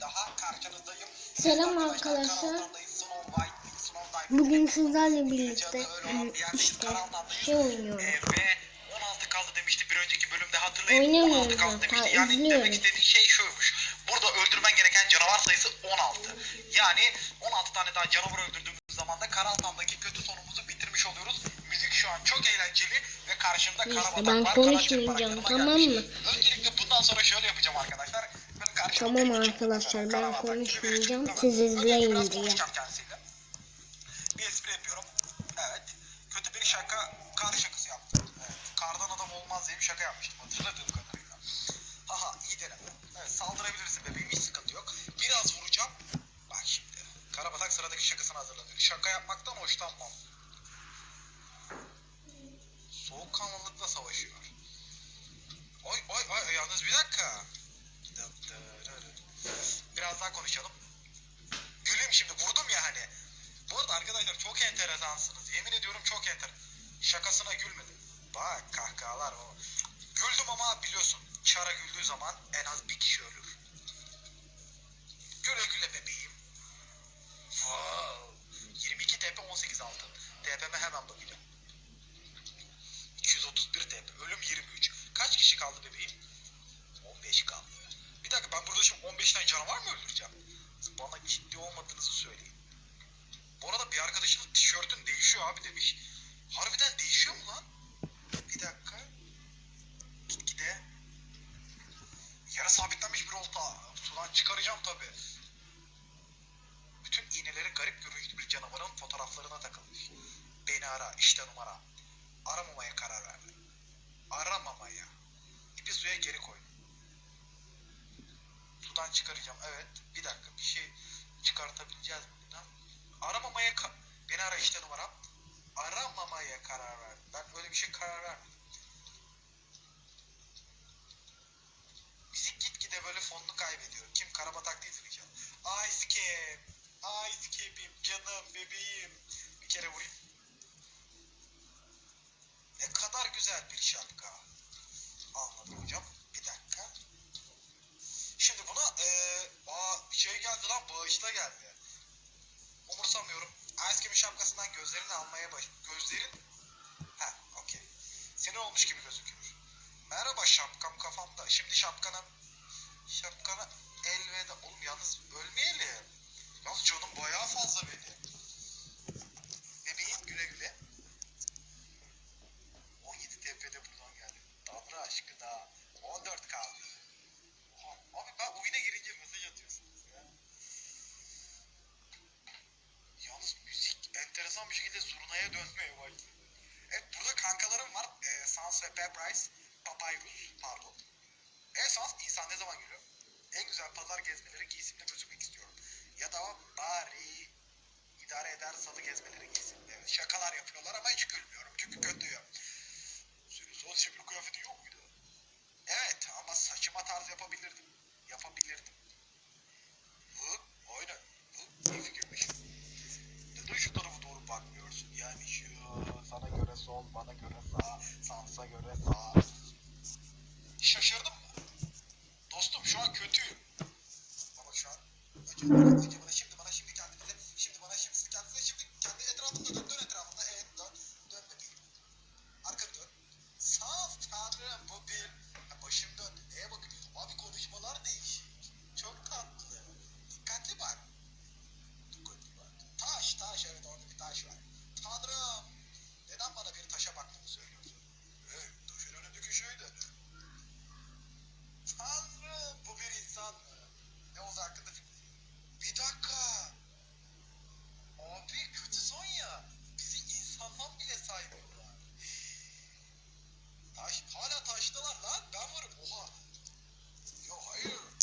daha karşınızdayım. Selam arkadaşlar. Bugün sizlerle birlikte. Biz işte şey oynuyoruz. Ee, ve 16 kaldı demişti bir önceki bölümde hatırlayın. Oynamıyoruz 16 kaldı demişti. Yani izliyoruz. demek istediği şey şuymuş. Burada öldürmen gereken canavar sayısı 16. Yani 16 tane daha canavar öldürdüğümüz zaman da Karantan'daki kötü sonumuzu bitirmiş oluyoruz. Müzik şu an çok eğlenceli ve karşımda Neyse, karabatak ben var. konuşmayacağım, Karaçırparak yanıma tamam mı? Öncelikle bundan sonra şöyle yapacağım arkadaşlar. Tamam arkadaşlar, ben konuşmayacağım, siz izleyin diye. Bir espri yapıyorum. Evet. Kötü bir şaka, kar şakası yaptım. Evet. Kardan adam olmaz diye bir şaka yapmıştım hatırladığım kadarıyla. Haha iyi deneme. Evet saldırabilirsin bebeğim hiç sıkıntı yok. Biraz vuracağım. Bak şimdi. Karabatak sıradaki şakasını hazırlanıyor. Şaka yapmaktan hoşlanmam. Soğukkanlılıkla savaşıyor. Oy oy oy yalnız bir dakika. Biraz daha konuşalım. Gülüm şimdi vurdum ya hani. Bu arada arkadaşlar çok enteresansınız. Yemin ediyorum çok enter. Şakasına gülmedim. Bak kahkahalar o. Güldüm ama biliyorsun çara güldüğü zaman en az bir kişi ölür. Güle güle bebeğim. Wow. 22 TP 18 altın. TP'me hemen bakacağım. 5 canavar mı öldüreceğim? Bana ciddi olmadığınızı söyleyin. Bu arada bir arkadaşımın tişörtün değişiyor abi demiş. Harbiden değişiyor mu lan? Bir dakika. Gitgide. Yara sabitlenmiş bir olta. Sudan çıkaracağım tabi. Bütün iğneleri garip görünüşlü bir canavarın fotoğraflarına takılmış. Beni ara, işte numara. Çıkaracağım. Evet. Bir dakika bir şey çıkartabileceğiz mi buradan? Aramamaya beni ara işte numara. Aramamaya karar verdim. Ben öyle bir şey karar vermedim. Müzik gitgide böyle fonunu kaybediyor. Kim Karabatak değil diyeceğim. Ice Cap. Ice Cap'im canım bebeğim. Bir kere vurayım. Ne kadar güzel bir şapka. Anladım hocam. Bir dakika. Şimdi buna eee aa, şey geldi lan bağışla geldi. Umursamıyorum. Cap'in şapkasından gözlerini almaya baş... Gözlerin... Ha, okey. Sinir olmuş gibi gözüküyor. Merhaba şapkam kafamda. Şimdi şapkana... Şapkana elveda. Oğlum yalnız ölmeyelim. Yalnız canım bayağı fazla benim. Bebeğim güle güle. 17 TP'de buradan geldi. Tanrı aşkına. 14 kaldı. Oha, Abi ben oyuna girince mesaj atıyorsunuz ya. Yalnız müzik enteresan bir şekilde zurnaya dönmeye başladı. Evet burada kankalarım var. Ee, Sans ve Peprise. Papyrus pardon. E Sans insan ne zaman geliyor? En güzel pazar gezmeleri giysimle gözükmek istiyorum. Ya da bari idare eder salı gezmeleri giysin. Evet şakalar yapıyorlar ama hiç gülmüyorum çünkü kötüyüm. taş var. Tanrım neden bana bir taşa baktığını söylüyorsun? Hey, taşın önündeki şey de? Tanrım bu bir insan mı? Ne oldu hakkında? Bir dakika. Abi kötü Sonya. Bizi insandan bile saymıyorlar. Taş, hala taştalar lan. Ben varım. Oha. Yo hayır.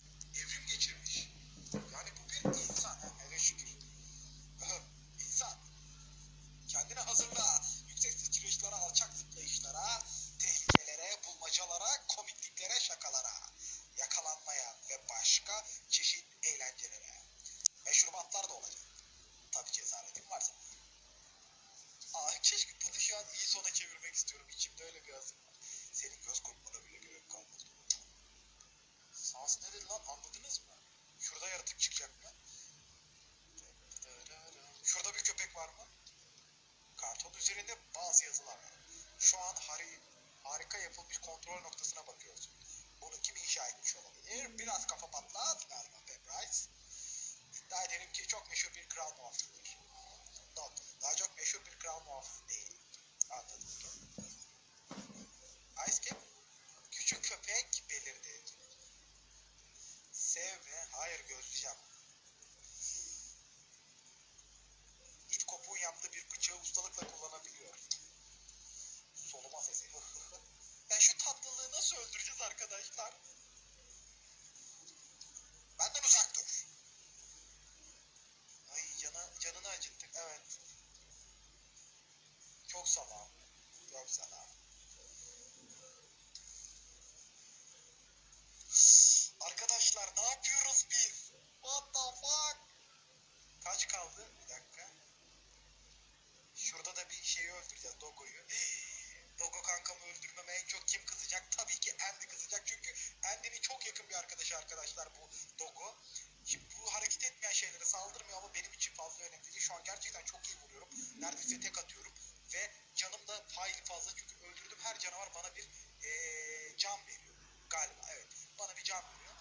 çok kim kızacak? Tabii ki Andy kızacak. Çünkü Andy'nin çok yakın bir arkadaşı arkadaşlar bu Dogo. Şimdi bu hareket etmeyen şeylere saldırmıyor ama benim için fazla önemli değil. Şu an gerçekten çok iyi vuruyorum. Neredeyse tek atıyorum. Ve canım da hayli fazla çünkü öldürdüğüm her canavar bana bir ee, can veriyor. Galiba evet. Bana bir can veriyor.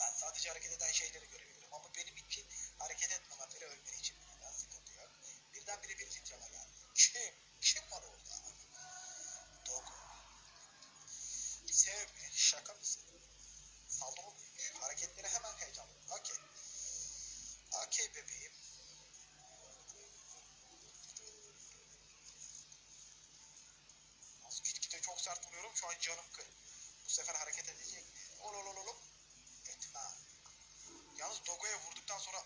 Ben sadece hareket eden şeyleri görüyorum. Şaka mısın? Saldırı büyüyor. Hareketleri hemen heyecanlı. Okey. Okey bebeğim. Az gitgide çok sert vuruyorum. Şu an canım kırık. Bu sefer hareket edecek. Ol ol ol ol. Etme. Yalnız Dogo'ya vurduktan sonra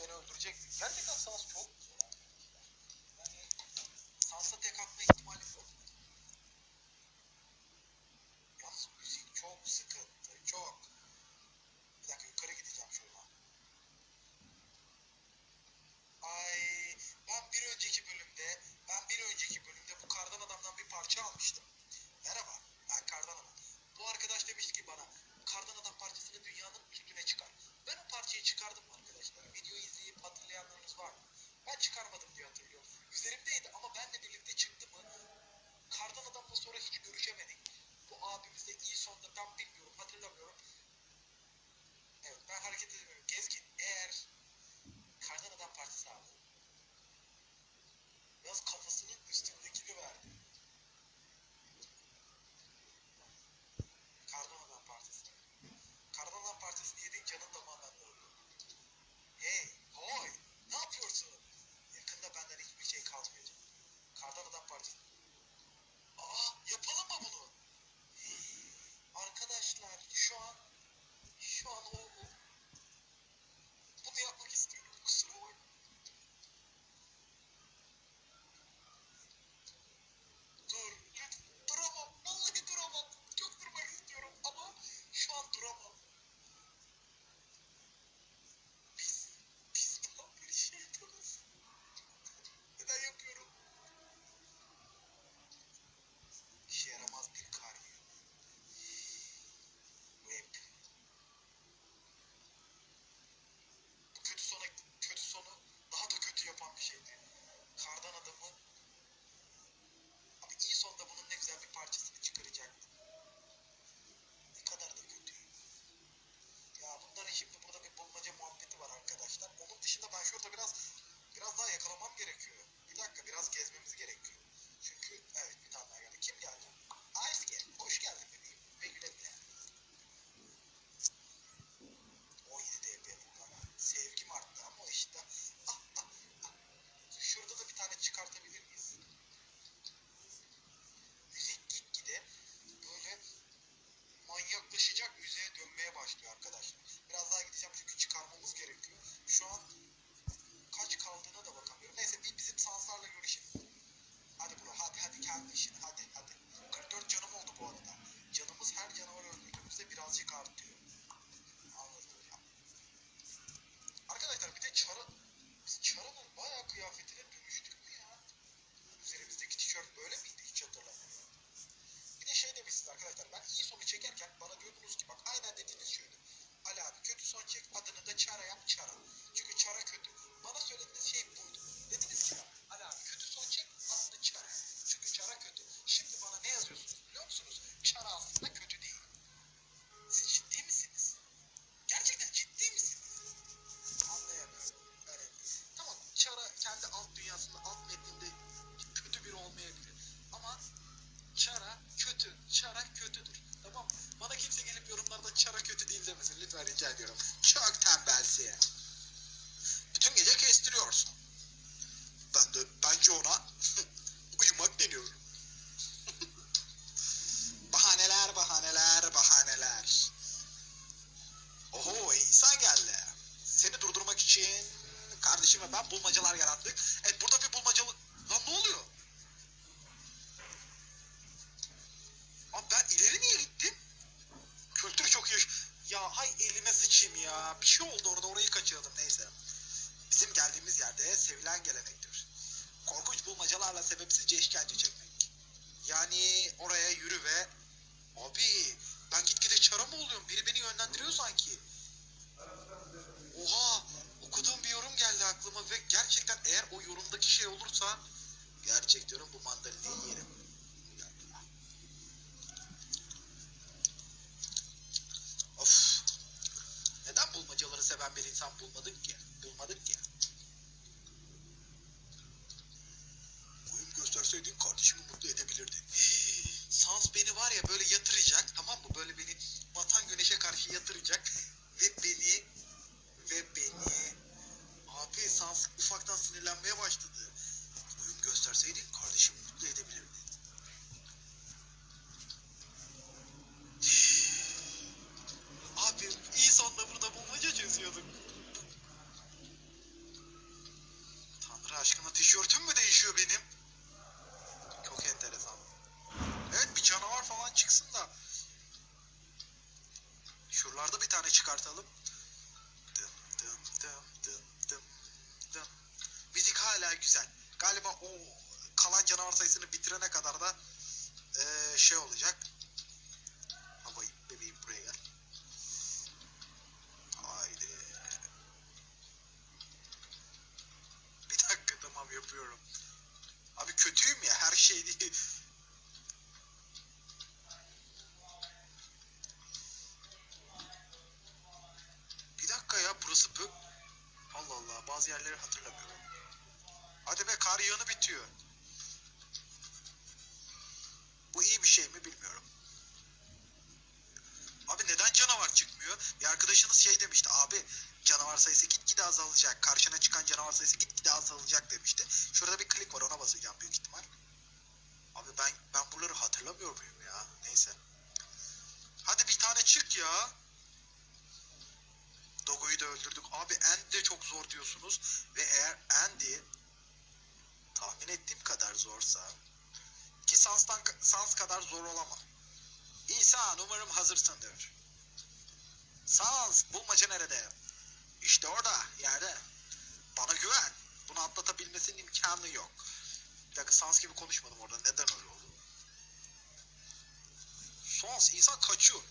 beni öldüreceksin. Gerçekten sana sebepsizce işkence çekmek. Yani oraya yürü ve... Abi ben gitgide çara mı oluyorum? Biri beni yönlendiriyor sanki. Oha okuduğum bir yorum geldi aklıma ve gerçekten eğer o yorumdaki şey olursa gerçek diyorum bu mandalinayı yerim. Of. Neden bulmacaları seven bir insan bulmadık ki? Bulmadık ki. Uyum gösterseydin kardeşimi mutlu edebilirdin. Sans beni var ya böyle yatıracak tamam mı? Böyle beni batan güneşe karşı yatıracak ve beni ve beni abi Sans ufaktan sinirlenmeye başladı. Uyum gösterseydin kardeşimi mutlu edebilirdin. Abi iyi sonunda burada bulmaca çözüyorduk. Tanrı aşkına tişörtüm mü değişiyor benim? Çok enteresan. Evet bir canavar falan çıksın da. Şuralarda bir tane çıkartalım. Dım dım dım dım dım dım. Müzik hala güzel. Galiba o kalan canavar sayısını bitirene kadar da eee, şey olacak. Havayı bebeğim buraya gel. Haydi. Bir dakika tamam yapıyorum. Abi kötüyüm ya her şey değil. Bir dakika ya burası. Allah Allah bazı yerleri hatırlamıyorum. Hadi be kar yığını bitiyor. Bu iyi bir şey mi bilmiyorum. Abi neden canavar çıkmıyor? Bir arkadaşınız şey demişti. Abi canavar sayısı gitgide azalacak. Karşına çıkan canavar sayısı gitgide azalacak demişti. Şurada bir klik var ona basacağım büyük ihtimal. Abi ben ben buraları hatırlamıyor muyum ya? Neyse. Hadi bir tane çık ya. Dogo'yu da öldürdük. Abi de çok zor diyorsunuz. Ve eğer Andy tahmin ettiğim kadar zorsa ki Sans'tan, Sans kadar zor olamaz. İsa umarım hazırsındır. Sans bulmaca nerede? İşte orada yerde. Bana güven. Bunu atlatabilmesinin imkanı yok. Bir dakika Sans gibi konuşmadım orada. Neden öyle oldu? Sans insan kaçıyor.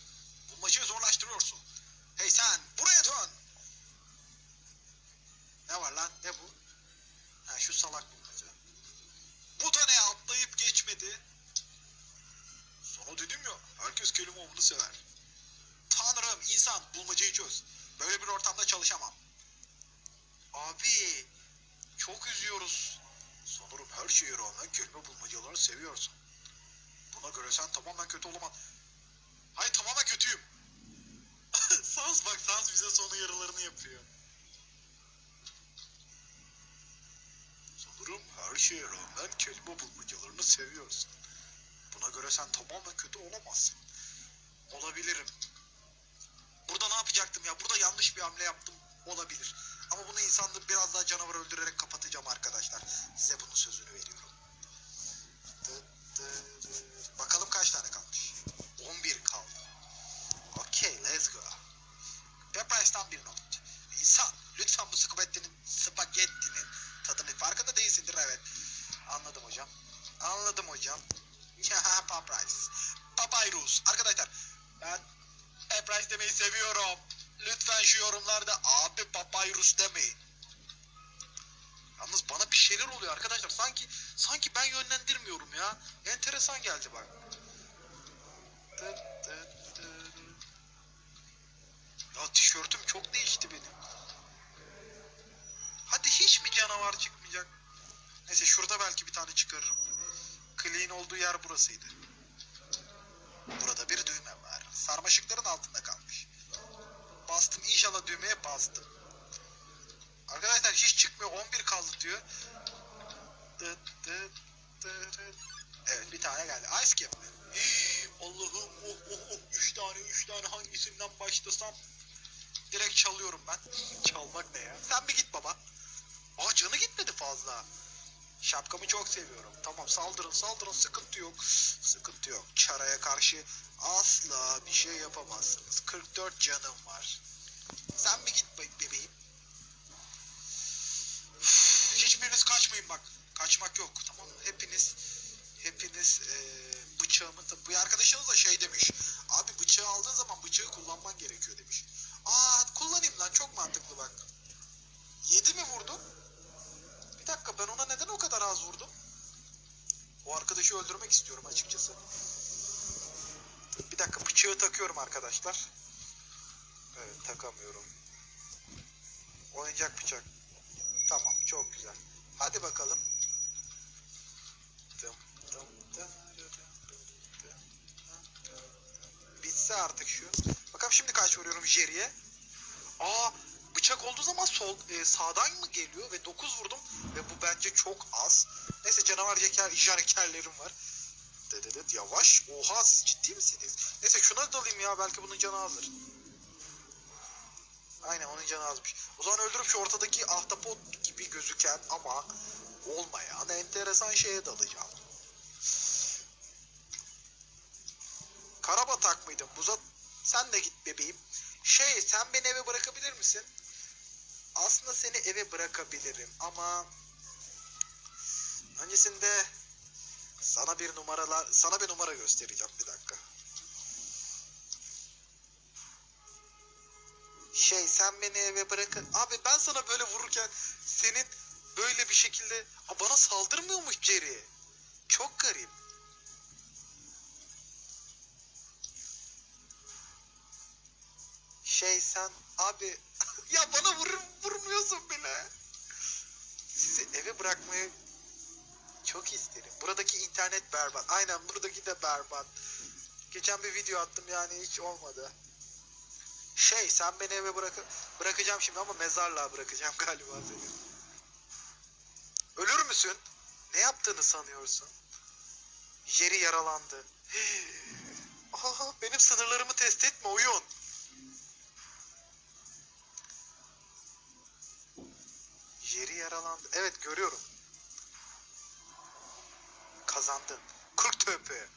Bulmacayı zorlaştırıyorsun. Hey sen buraya dön. Ne var lan? Ne bu? Ha şu salak bulmaca. Bu da ne atlayıp geçmedi. Sana dedim ya herkes kelime avını sever. Tanrım insan bulmacayı çöz. Böyle bir ortamda çalışamam. Abi çok üzüyoruz. Sanırım her şeye rağmen kelime bulmacaları seviyorsun. Buna göre sen tamamen kötü olamaz. Hayır tamamen kötüyüm. Sans bak Sans bize sonu yarılarını yapıyor. Sanırım her şeye rağmen kelime bulmacalarını seviyorsun. Buna göre sen tamamen kötü olamazsın. Olabilirim. Burada ne yapacaktım ya? Burada yanlış bir hamle yaptım. Olabilir. Ama bunu insanlığı biraz daha canavar öldürerek kapatacağım arkadaşlar. Size bunun sözünü veriyorum. Bakalım kaç tane kalmış? 11 kaldı. Okey, let's go. Peppers'tan bir not. İnsan, lütfen bu spagettinin, spagettinin tadını farkında değilsindir evet. Anladım hocam. Anladım hocam. Ya. Papyrus. Arkadaşlar ben Papyrus demeyi seviyorum. Lütfen şu yorumlarda abi Papyrus demeyin. Yalnız bana bir şeyler oluyor arkadaşlar. Sanki sanki ben yönlendirmiyorum ya. Enteresan geldi bak. Çok değişti benim. Hadi hiç mi canavar çıkmayacak? Neyse şurada belki bir tane çıkarırım. Clean olduğu yer burasıydı. Burada bir düğme var. Sarmaşıkların altında kalmış. bastım. İnşallah düğmeye bastım. Arkadaşlar hiç çıkmıyor. 11 kaldı diyor. Evet bir tane geldi. Ice Cap Allah'ım oh oh oh. 3 tane 3 tane hangisinden başlasam. Direkt çalıyorum ben. Çalmak ne ya? Sen bir git baba. Aa canı gitmedi fazla. Şapkamı çok seviyorum. Tamam saldırın saldırın sıkıntı yok. Sıkıntı yok. Çaraya karşı asla bir şey yapamazsınız. 44 canım var. Sen bir git be- bebeğim. Üf, Hiçbiriniz kaçmayın bak. Kaçmak yok tamam? Hepiniz hepiniz eee bıçağımı bu arkadaşınız da şey demiş. Abi bıçağı aldığın zaman bıçağı kullanman gerekiyor demiş. Aa kullanayım lan çok mantıklı bak. 7 mi vurdum? Bir dakika ben ona neden o kadar az vurdum? O arkadaşı öldürmek istiyorum açıkçası. Bir dakika bıçağı takıyorum arkadaşlar. Evet takamıyorum. Oyuncak bıçak. Tamam çok güzel. Hadi bakalım. Bitse artık şu. Bakalım şimdi kaç vuruyorum Jerry'e. Aa bıçak olduğu zaman sol e, sağdan mı geliyor ve 9 vurdum ve bu bence çok az. Neyse canavar jeker jekerlerim var. Dededet yavaş. Oha siz ciddi misiniz? Neyse şuna dalayım ya belki bunun canı azdır. Aynen onun canı azmış. O zaman öldürüp şu ortadaki ahtapot gibi gözüken ama olmayan enteresan şeye dalacağım. Karabatak mıydım? Buza sen de git bebeğim. Şey sen beni eve bırakabilir misin? Aslında seni eve bırakabilirim ama öncesinde sana bir numaralar sana bir numara göstereceğim bir dakika. Şey sen beni eve bırakın. Abi ben sana böyle vururken senin böyle bir şekilde bana saldırmıyormuş Jerry. Çok garip. Şey sen abi ya bana vurur, vurmuyorsun bile. Sizi eve bırakmayı çok isterim. Buradaki internet berbat. Aynen buradaki de berbat. Geçen bir video attım yani hiç olmadı. Şey sen beni eve bırak bırakacağım şimdi ama mezarlığa bırakacağım galiba seni. Ölür müsün? Ne yaptığını sanıyorsun? Jerry yaralandı. Aha, benim sınırlarımı test etme oyun. Yaralandı. Evet görüyorum. Kazandın. 40 töpü.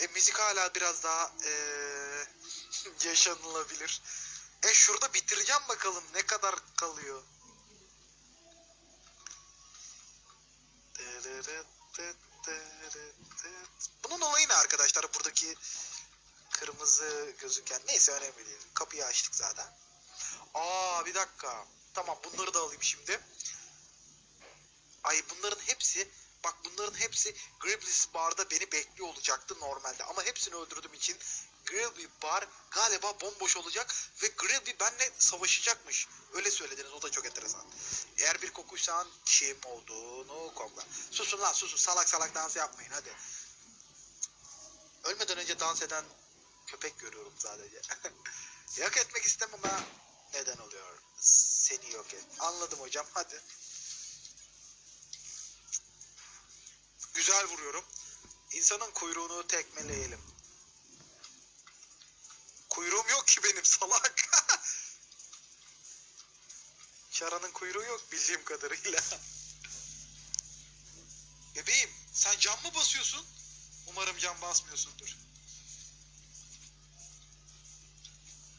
E müzik hala biraz daha eee, yaşanılabilir. E şurada bitireceğim bakalım ne kadar kalıyor. Bunun olayı ne arkadaşlar buradaki kırmızı gözüken neyse önemli değil. Kapıyı açtık zaten. Aa bir dakika. Tamam bunları da alayım şimdi. Ay bunların hepsi bak bunların hepsi Gribblis Bar'da beni bekliyor olacaktı normalde. Ama hepsini öldürdüğüm için Grillby Bar galiba bomboş olacak ve Grillby benimle savaşacakmış. Öyle söylediniz o da çok enteresan. Eğer bir kokuysan kim olduğunu kokla. Susun lan susun salak salak dans yapmayın hadi. Ölmeden önce dans eden köpek görüyorum sadece. yok etmek istemem ama neden oluyor? Seni yok et. Anladım hocam hadi. Güzel vuruyorum. İnsanın kuyruğunu tekmeleyelim. Kuyruğum yok ki benim salak. Şaranın kuyruğu yok bildiğim kadarıyla. Bebeğim sen cam mı basıyorsun? Umarım cam basmıyorsundur.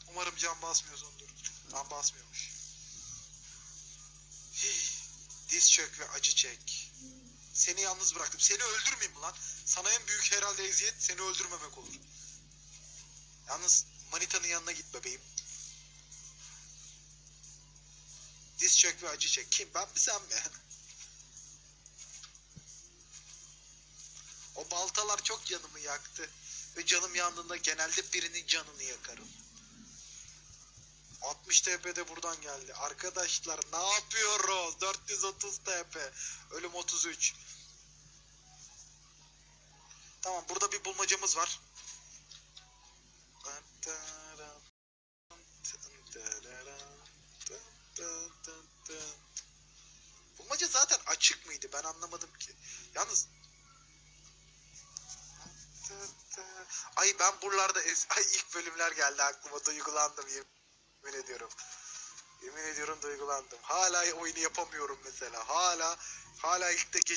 Umarım cam basmıyorsundur. Tam basmıyormuş. Diz çök ve acı çek. Seni yalnız bıraktım. Seni öldürmeyeyim mi lan? Sana en büyük herhalde eziyet seni öldürmemek olur. Yalnız manitanın yanına git bebeğim. Diz çök ve acı çek. Kim? Ben mi sen mi? O baltalar çok canımı yaktı. Ve canım yandığında genelde birinin canını yakarım. 60 TP de buradan geldi. Arkadaşlar ne yapıyoruz? 430 TP. Ölüm 33. Tamam burada bir bulmacamız var. Bulmaca zaten açık mıydı? Ben anlamadım ki. Yalnız Ay ben buralarda es ay ilk bölümler geldi aklıma duygulandım yemin yemin ediyorum. Yemin ediyorum duygulandım. Hala oyunu yapamıyorum mesela. Hala hala ilk de geç